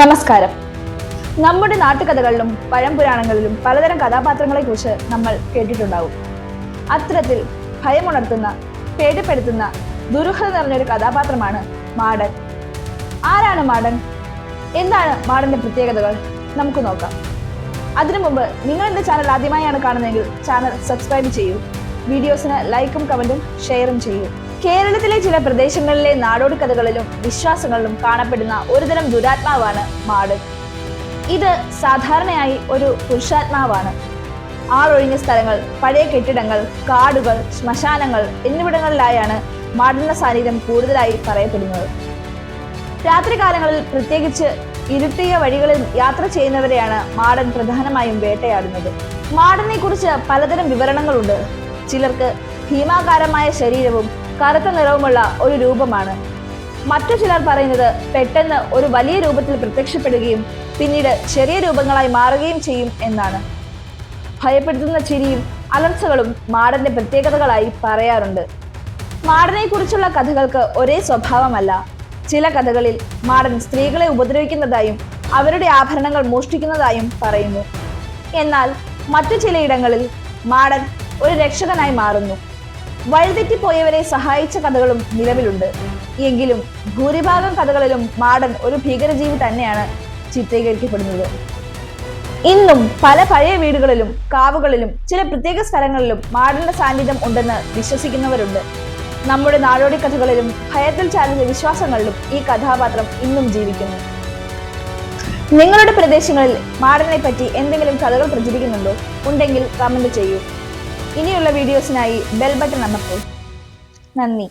നമസ്കാരം. നമ്മുടെ നാട്ടുകഥകളിലും പഴംപുരാണങ്ങളിലും പലതരം കഥാപാത്രങ്ങളെ കുറിച്ച് നമ്മൾ കേട്ടിട്ടുണ്ടാവും. അത്തരത്തിൽ ഭയമുണർത്തുന്ന പേടിപ്പെടുത്തുന്ന ദുരൂഹത നിറഞ്ഞൊരു കഥാപാത്രമാണ് മാടൻ. ആരാണ് മാടൻ? എന്താണ് മാടന്റെ പ്രത്യേകതകൾ? നമുക്ക് നോക്കാം. അതിനു മുമ്പ് നിങ്ങൾ എന്റെ ചാനൽ ആദ്യമായാണ് കാണുന്നതെങ്കിൽ ചാനൽ സബ്സ്ക്രൈബ് ചെയ്യൂ. വീഡിയോസിന് ലൈക്കും കമന്റും ഷെയറും ചെയ്യൂ. കേരളത്തിലെ ചില പ്രദേശങ്ങളിലെ നാടോടി കഥകളിലും വിശ്വാസങ്ങളിലും കാണപ്പെടുന്ന ഒരുതരം ദുരാത്മാവാണ് മാട്. ഇത് സാധാരണയായി ഒരു പുരുഷാത്മാവാണ്. ആളൊഴിഞ്ഞ സ്ഥലങ്ങൾ പഴയ കെട്ടിടങ്ങൾ കാടുകൾ ശ്മശാനങ്ങൾ എന്നിവിടങ്ങളിലായാണ് മാടിന്റെ സാന്നിധ്യം കൂടുതലായി പറയപ്പെടുന്നത്. രാത്രികാലങ്ങളിൽ പ്രത്യേകിച്ച് ഇരുട്ടിയ വഴികളിൽ യാത്ര ചെയ്യുന്നവരെയാണ് മാടൻ പ്രധാനമായും വേട്ടയാടുന്നത്. മാടനെ കുറിച്ച് പലതരം വിവരണങ്ങളുണ്ട്. ചിലർക്ക് ഭീമാകാരമായ ശരീരവും കറുത്ത നിറവുമുള്ള ഒരു രൂപമാണ്. മറ്റു ചിലർ പറയുന്നത് പെട്ടെന്ന് ഒരു വലിയ രൂപത്തിൽ പ്രത്യക്ഷപ്പെടുകയും പിന്നീട് ചെറിയ രൂപങ്ങളായി മാറുകയും ചെയ്യും എന്നാണ്. ഭയപ്പെടുത്തുന്ന ചിരിയും അലർച്ചകളും മാടന്റെ പ്രത്യേകതകളായി പറയാറുണ്ട്. മാടനെ കുറിച്ചുള്ള കഥകൾക്ക് ഒരേ സ്വഭാവമല്ല. ചില കഥകളിൽ മാടൻ സ്ത്രീകളെ ഉപദ്രവിക്കുന്നതായും അവരുടെ ആഭരണങ്ങൾ മോഷ്ടിക്കുന്നതായും പറയുന്നു. എന്നാൽ മറ്റു ചിലയിടങ്ങളിൽ മാടൻ ഒരു രക്ഷകനായി മാറുന്നു. വഴിതെറ്റിപ്പോയവരെ സഹായിച്ച കഥകളും നിലവിലുണ്ട്. എങ്കിലും ഭൂരിഭാഗം കഥകളിലും മാടൻ ഒരു ഭീകരജീവി തന്നെയാണ് ചിത്രീകരിക്കപ്പെടുന്നത്. ഇന്നും പല പഴയ വീടുകളിലും കാവുകളിലും ചില പ്രത്യേക സ്ഥലങ്ങളിലും മാടന്റെ സാന്നിധ്യം ഉണ്ടെന്ന് വിശ്വസിക്കുന്നവരുണ്ട്. നമ്മുടെ നാടോടി കഥകളിലും ഭയത്തിൽ ചാലിച്ച വിശ്വാസങ്ങളിലും ഈ കഥാപാത്രം ഇന്നും ജീവിക്കുന്നു. നിങ്ങളുടെ പ്രദേശങ്ങളിൽ മാടനെ പറ്റി എന്തെങ്കിലും കഥകൾ പ്രചരിക്കുന്നുണ്ടോ? ഉണ്ടെങ്കിൽ കമന്റ് ചെയ്യൂ. ഇനിയുള്ള വീഡിയോസിനായി ബെൽ ബട്ടൺ അമർത്തൂ. നന്ദി.